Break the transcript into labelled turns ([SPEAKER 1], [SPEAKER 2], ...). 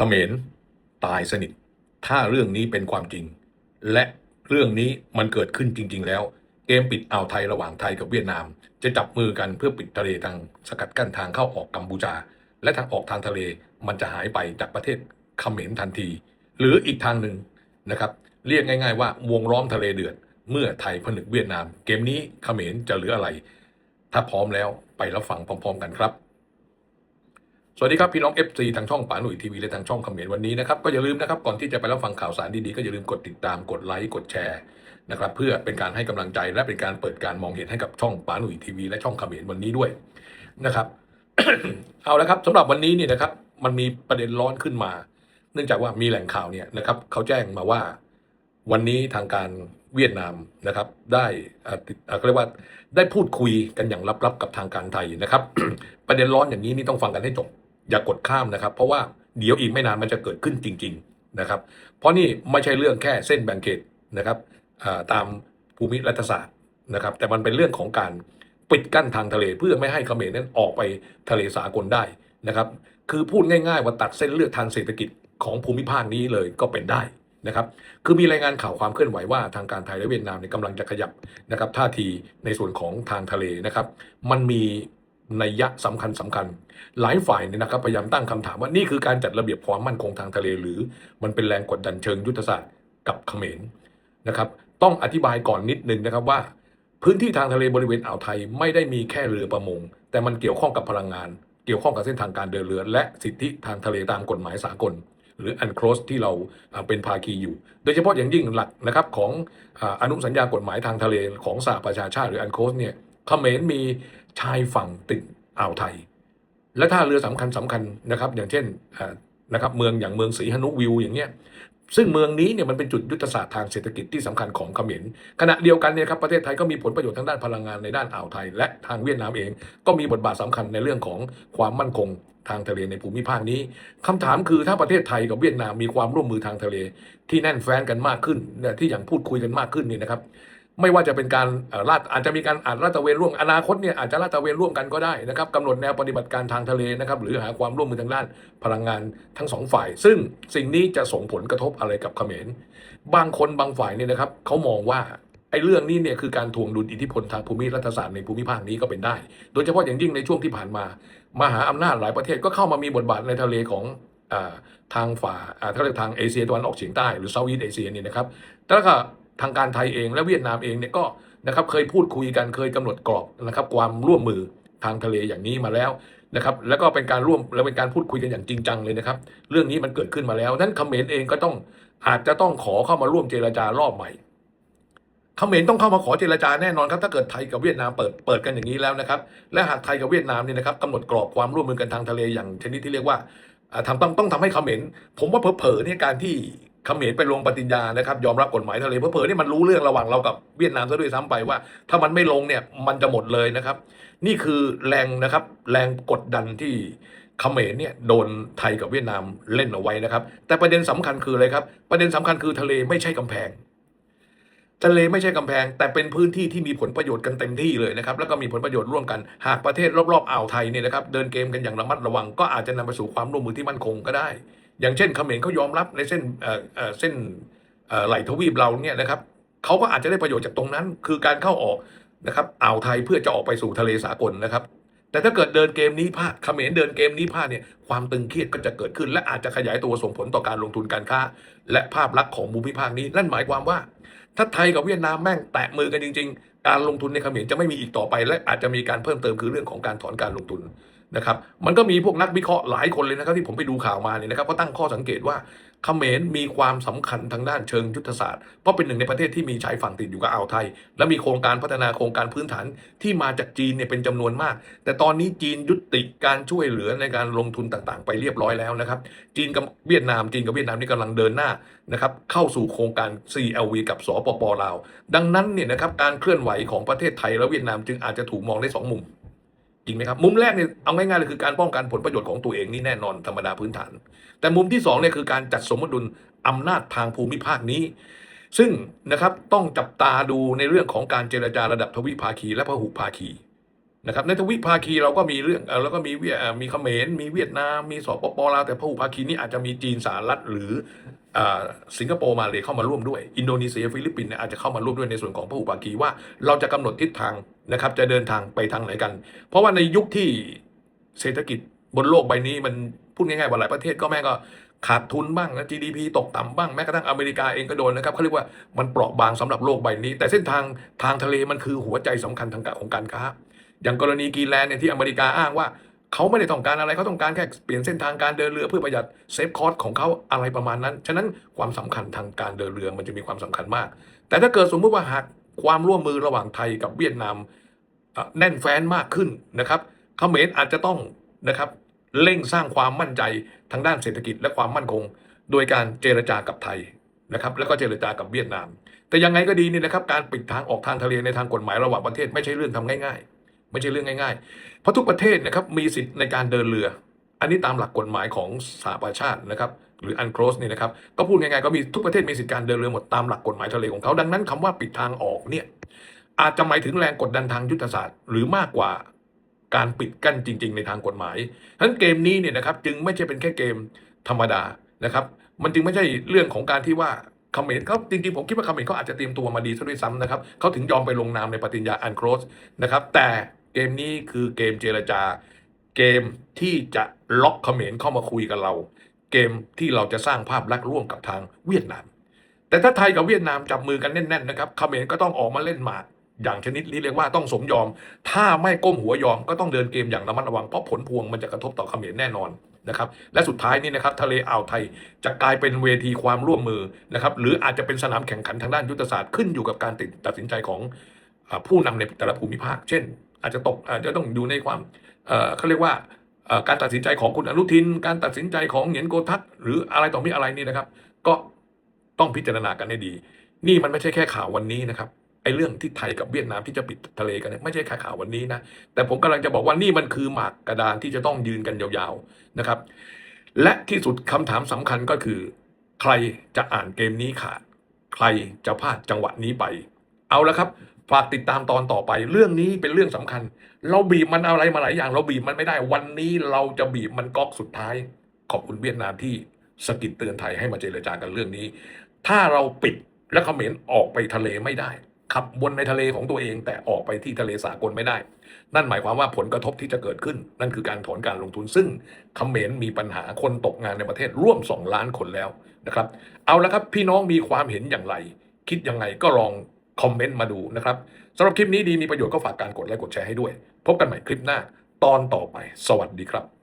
[SPEAKER 1] เขมรตายสนิท ถ้าเรื่องนี้เป็นความจริง และเรื่องนี้มันเกิดขึ้นจริง ๆ แล้ว เกมปิดอ่าวไทยระหว่างไทยกับเวียดนาม จะจับมือกันเพื่อปิดทะเลทางสกัดกั้นทางเข้าออกกัมพูชา และทางออกทางทะเลมันจะหายไปจากประเทศเขมรทันที หรืออีกทางหนึ่งนะครับเรียกง่าย ๆ ว่าวงล้อมทะเลเดือด เมื่อไทยผนึกเวียดนาม เกมนี้เขมรจะเหลืออะไร ถ้าพร้อมแล้วไปรับฟังพร้อม ๆ กันครับ สวัสดีครับพี่น้อง FC ทางช่องป๋าหนุ่ยทีวีและทางช่องคอมเมนต์วันนี้นะครับก็อย่าลืมนะครับก่อนที่จะไปรับฟังข่าวสารดีๆก็อย่าลืมกดติดตามกดไลค์กดแชร์นะครับเพื่อเป็นการให้กำลังใจและเป็นการเปิดการมองเห็นให้กับช่องป๋าหนุ่ยทีวีและช่องคอมเมนต์วันนี้ด้วยนะครับ เอาละครับสำหรับวันนี้เนี่ยนะครับมันมีประเด็นร้อนขึ้นมา เนื่องจากว่ามีแหล่งข่าวเนี่ยนะครับเขาแจ้งมาว่าวันนี้ทางการเวียดนามนะครับได้อ่าเขาเรียกว่าได้พูดคุยกันอย่างลับๆกับทางการไทยนะครับ ประเด็นร้อนอย่างนี้นี่ต้องฟังกันให้จบ อย่ากดข้ามนะครับ เพราะว่าเดี๋ยวอีกไม่นานมันจะเกิดขึ้นจริง ๆนะครับ เพราะนี่ไม่ใช่เรื่องแค่เส้นแบ่งเขตนะครับตามภูมิรัฐศาสตร์นะครับ แต่มันเป็นเรื่องของการปิดกั้นทางทะเลเพื่อไม่ให้เขมรนั้นออกไปทะเลสากลได้นะครับ คือพูดง่ายๆว่าตัดเส้นเลือดทางเศรษฐกิจของภูมิภาคนี้เลยก็เป็นได้นะครับ คือมีรายงานข่าวความเคลื่อนไหวว่าทางการไทยและเวียดนามเนี่ยกำลังจะขยับนะครับท่าทีในส่วนของทางทะเลนะครับ มันมี นัยยะสำคัญสำคัญ หลายฝ่ายเนี่ยนะครับพยายามตั้งคำถามว่านี่คือการจัดระเบียบความมั่นคงทางทะเล หรือมันเป็นแรงกดดันเชิงยุทธศาสตร์กับเขมรนะครับต้องอธิบายก่อนนิดนึงนะครับว่า พื้นที่ทางทะเลบริเวณอ่าวไทยไม่ได้มีแค่เรือประมง แต่มันเกี่ยวข้องกับพลังงาน เกี่ยวข้องกับเส้นทางการเดินเรือ และสิทธิทางทะเลตามกฎหมายสากล หรืออันโคลสที่เราเป็นภาคีอยู่ โดยเฉพาะอย่างยิ่งหลักนะครับของอนุสัญญากฎหมายทางทะเลของสหประชาชาติหรืออันโคลสเนี่ย เขมรมีชายฝั่งติดอ่าวไทย และท่าเรือสำคัญสำคัญนะครับ อย่างเช่นนะครับเมืองอย่างเมืองศรีหนุวิวอย่างเงี้ยซึ่งเมืองนี้เนี่ยมันเป็นจุดยุทธศาสตร์ทางเศรษฐกิจที่สำคัญของเขมรขณะเดียวกันเนี่ยครับประเทศไทยก็มีผลประโยชน์ทางด้านพลังงานในด้านอ่าวไทย และทางเวียดนามเอง ก็มีบทบาทสำคัญในเรื่องของความมั่นคงทางทะเลในภูมิภาคนี้คำถามคือถ้าประเทศไทยกับเวียดนามมีความร่วมมือทางทะเล ที่แน่นแฟ้นกันมากขึ้นเนี่ยที่อย่างพูดคุยกันมากขึ้นนี่นะครับ ไม่ว่าจะเป็นการลาดอาจจะมีการอาจลาดตะเวนร่วมอนาคตเนี่ยอาจจะลาดตะเวนร่วมกันก็ได้นะครับกำหนดแนวปฏิบัติการทางทะเลนะครับหรือหาความร่วมมือทางด้านพลังงานทั้งสองฝ่าย ซึ่งสิ่งนี้จะส่งผลกระทบอะไรกับเขมร บางคนบางฝ่ายเนี่ยนะครับเขามองว่าไอ้เรื่องนี้เนี่ยคือการทวงดุลอิทธิพลทางภูมิรัฐศาสตร์ในภูมิภาคนี้ก็เป็นได้ โดยเฉพาะอย่างยิ่งในช่วงที่ผ่านมา มหาอำนาจหลายประเทศก็เข้ามามีบทบาทในทะเลของอทางฝ่าอ่าทะเลทางเอเชียตะวันออกเฉียงใต้หรือเซาท์อีสเอเชียนี่นะครับแล้วก็ ทางการไทยเองและเวียดนามเองเนี่ยก็นะครับเคยพูดคุยกันเคยกำหนดกรอบนะครับ ความร่วมมือทางทะเลอย่างนี้มาแล้วนะครับ แล้วก็เป็นการร่วมและเป็นการพูดคุยกันอย่างจริงจังเลยนะครับ เรื่องนี้มันเกิดขึ้นมาแล้ว นั้นเขมรเองก็ต้องอาจจะต้องขอเข้ามาร่วมเจรจารอบใหม่เขมรต้องเข้ามาขอเจรจาแน่นอนครับถ้าเกิดไทยกับเวียดนามเปิดเปิดกันอย่างนี้แล้วนะครับ และหากไทยกับเวียดนามเนี่ยนะครับกำหนดกรอบความร่วมมือกันทางทะเลอย่างชนิดที่เรียกว่าอ่าทำต้องต้องทำให้เขมรผมว่าเผลอๆเนี่ยการที่ เขมรไปลงปฏิญญานะครับยอมรับกฎหมายทะเลเผลอๆเนี่มันรู้เรื่องระหว่างเรากับเวียดนามซะด้วยซ้ำไปว่า ถ้ามันไม่ลงเนี่ยมันจะหมดเลยนะครับ นี่คือแรงนะครับแรงกดดันที่เขมรเนี่ยโดนไทยกับเวียดนามเล่นเอาไว้นะครับ แต่ประเด็นสำคัญคืออะไรครับ ประเด็นสำคัญคือทะเลไม่ใช่กำแพง ทะเลไม่ใช่กำแพง แต่เป็นพื้นที่ที่มีผลประโยชน์กันเต็มที่เลยนะครับ แล้วก็มีผลประโยชน์ร่วมกัน หากประเทศรอบๆอ่าวไทยเนี่ยนะครับ เดินเกมกันอย่างระมัดระวัง ก็อาจจะนำไปสู่ความร่วมมือที่มั่นคงก็ได้ อย่างเช่นเขมรเขายอมรับในเส้นเส้นไหลทวีปเราเนี่ยนะครับเขาก็อาจจะได้ประโยชน์จากตรงนั้น คือการเข้าออกนะครับอ่าวไทยเพื่อจะออกไปสู่ทะเลสากลนะครับ แต่ถ้าเกิดเดินเกมนี้พลาดเขมรเดินเกมนี้พลาดเนี่ยความตึงเครียดก็จะเกิดขึ้น และอาจจะขยายตัวส่งผลต่อการลงทุนการค้า และภาพลักษณ์ของภูมิภาคนี้นั่นหมายความว่า ถ้าไทยกับเวียดนามแม่งแตะมือกันจริง ๆ การลงทุนในเขมรจะไม่มีอีกต่อไป และอาจจะมีการเพิ่มเติมคือเรื่องของการถอนการลงทุน นะครับมันก็มีพวกนักวิเคราะห์หลายคนเลยนะครับที่ผมไปดูข่าวมาเนี่ยนะครับก็ตั้งข้อสังเกตว่าเขมรมีความสำคัญทางด้านเชิงยุทธศาสตร์ เพราะเป็นหนึ่งในประเทศที่มีชายฝั่งติดอยู่กับอ่าวไทย และมีโครงการพัฒนาโครงการพื้นฐานที่มาจากจีนเนี่ยเป็นจำนวนมาก แต่ตอนนี้จีนยุติการช่วยเหลือในการลงทุนต่างๆ ไปเรียบร้อยแล้วนะครับจีนกับเวียดนามจีนกับเวียดนามนี่กำลังเดินหน้านะครับเข้าสู่โครงการ CLV กับสปปลาว ดังนั้นเนี่ยนะครับการเคลื่อนไหวของประเทศไทยและเวียดนามจึงอาจจะถูกมองได้สองมุม จริงไหมครับ มุมแรกเนี่ยเอาง่ายๆเลยคือการป้องกันผลประโยชน์ของตัวเองนี่แน่นอนธรรมดาพื้นฐาน แต่มุมที่สองเนี่ยคือการจัดสมดุลอำนาจทางภูมิภาคนี้ ซึ่งนะครับต้องจับตาดูในเรื่องของการเจรจาระดับทวิภาคี และพหุภาคีนะครับในทวิภาคีเราก็มีเรื่องเอ่อแล้วก็มีเวียมีเขมรมีเวียดนาม มีสปปลาวแต่พหุภาคีนี้อาจจะมีจีนสหรัฐหรือ สิงคโปร์มาเลยเข้ามาร่วมด้วย อินโดนีเซียฟิลิปปินส์อาจจะเข้ามาร่วมด้วยในส่วนของพหุภาคีว่าเราจะกำหนดทิศทางนะครับจะเดินทางไปทางไหนกัน เพราะว่าในยุคที่เศรษฐกิจบนโลกใบนี้มันพูดง่ายๆว่าหลายประเทศก็แม่ก็ขาดทุนบ้างนะ GDP ตกต่ำบ้างแม้กระทั่งอเมริกาเองก็โดนนะครับเขาเรียกว่ามันเปราะบางสำหรับโลกใบนี้ แต่เส้นทางทางทะเลมันคือหัวใจสำคัญทางการของการค้า อย่างกรณีกรีนแลนด์เนี่ยที่อเมริกาอ้างว่า เขาไม่ได้ต้องการอะไรเขาต้องการแค่เปลี่ยนเส้นทางการเดินเรือเพื่อประหยัดเซฟคอสของเขาอะไรประมาณนั้น ฉะนั้นความสำคัญทางการเดินเรือมันจะมีความสำคัญมาก แต่ถ้าเกิดสมมติว่าหากความร่วมมือระหว่างไทยกับเวียดนามแน่นแฟ้นมากขึ้นนะครับเขมรอาจจะต้องนะครับเร่งสร้างความมั่นใจทางด้านเศรษฐกิจและความมั่นคง โดยการเจรจากับไทยนะครับแล้วก็เจรจากับเวียดนาม แต่ยังไงก็ดีนี่นะครับการปิดทางออกทางทะเลในทางกฎหมายระหว่างประเทศไม่ใช่เรื่องทำง่ายๆ ไม่ใช่เรื่องง่ายๆ เพราะทุกประเทศนะครับมีสิทธิ์ในการเดินเรือ อันนี้ตามหลักกฎหมายของสหประชาชาตินะครับหรืออันโครสนี่นะครับก็พูดง่ายๆก็มีทุกประเทศมีสิทธิการเดินเรือหมดตามหลักกฎหมายทะเลของเขาดังนั้นคำว่าปิดทางออกเนี่ยอาจจะหมายถึงแรงกดดันทางยุทธศาสตร์ หรือมากกว่าการปิดกั้นจริง ๆ ในทางกฎหมายฉะนั้นเกมนี้เนี่ยนะครับจึงไม่ใช่เป็นแค่เกมธรรมดานะครับ มันจึงไม่ใช่เรื่องของการที่ว่าเขมรเขาจริงๆผมคิดว่าเขมรเขาอาจจะเตรียมตัวมาดีซะด้วยซ้ำนะครับเขาถึงยอมไปลงนามในปฏิญญาอันโครสนะครับแต่ เกมนี้คือเกมเจรจา เกมที่จะล็อกเขมรเข้ามาคุยกับเรา เกมที่เราจะสร้างภาพลักษณ์ร่วมกับทางเวียดนาม แต่ถ้าไทยกับเวียดนามจับมือกันแน่นๆนะครับเขมรก็ต้องออกมาเล่นหมากอย่างชนิดนี้เรียกว่าต้องสมยอม ถ้าไม่ก้มหัวยอมก็ต้องเดินเกมอย่างระมัดระวังเพราะผลพวงมันจะกระทบต่อเขมรแน่นอนนะครับและสุดท้ายนี่นะครับทะเลอ่าวไทยจะกลายเป็นเวทีความร่วมมือนะครับหรืออาจจะเป็นสนามแข่งขันทางด้านยุทธศาสตร์ขึ้นอยู่กับการตัดสินใจของผู้นำในแต่ละภูมิภาค เช่น อาจจะตกอาจจะต้องอยู่ในความเขาเรียกว่าการตัดสินใจของคุณอนุทิน การตัดสินใจของเหงียนโกทักหรืออะไรต่อมีอะไรนี่นะครับ ก็ต้องพิจารณากันให้ดี นี่มันไม่ใช่แค่ข่าววันนี้นะครับไอ้เรื่องที่ไทยกับเวียดนามที่จะปิดทะเลกันเนี่ยไม่ใช่แค่ข่าววันนี้นะแต่ผมกำลังจะบอกว่านี่มันคือหมากกระดานที่จะต้องยืนกันยาวๆนะครับ และที่สุดคำถามสำคัญก็คือ ใครจะอ่านเกมนี้ขาดใครจะพลาดจังหวะนี้ไป เอาละครับ ฝากติดตามตอนต่อไป เรื่องนี้เป็นเรื่องสำคัญ เราบีบมันอะไรมาหลายอย่าง เราบีบมันไม่ได้ วันนี้เราจะบีบมันก๊อกสุดท้าย ขอบคุณเวียดนามที่สกิดเตือนไทยให้มาเจรจากันเรื่องนี้ ถ้าเราปิดและเขมรออกไปทะเลไม่ได้ ขับวนในทะเลของตัวเอง แต่ออกไปที่ทะเลสากลไม่ได้ นั่นหมายความว่าผลกระทบที่จะเกิดขึ้น นั่นคือการถอนการลงทุน ซึ่งเขมรมีปัญหาคนตกงานในประเทศร่วม 2 ล้านคนแล้วนะครับ เอาละครับพี่น้องมีความเห็นอย่างไร คิดยังไงก็ลอง คอมเมนต์มาดูนะครับสำหรับคลิปนี้ดีมีประโยชน์ก็ฝากการกดไลค์กดแชร์ให้ด้วย พบกันใหม่คลิปหน้าตอนต่อไป สวัสดีครับ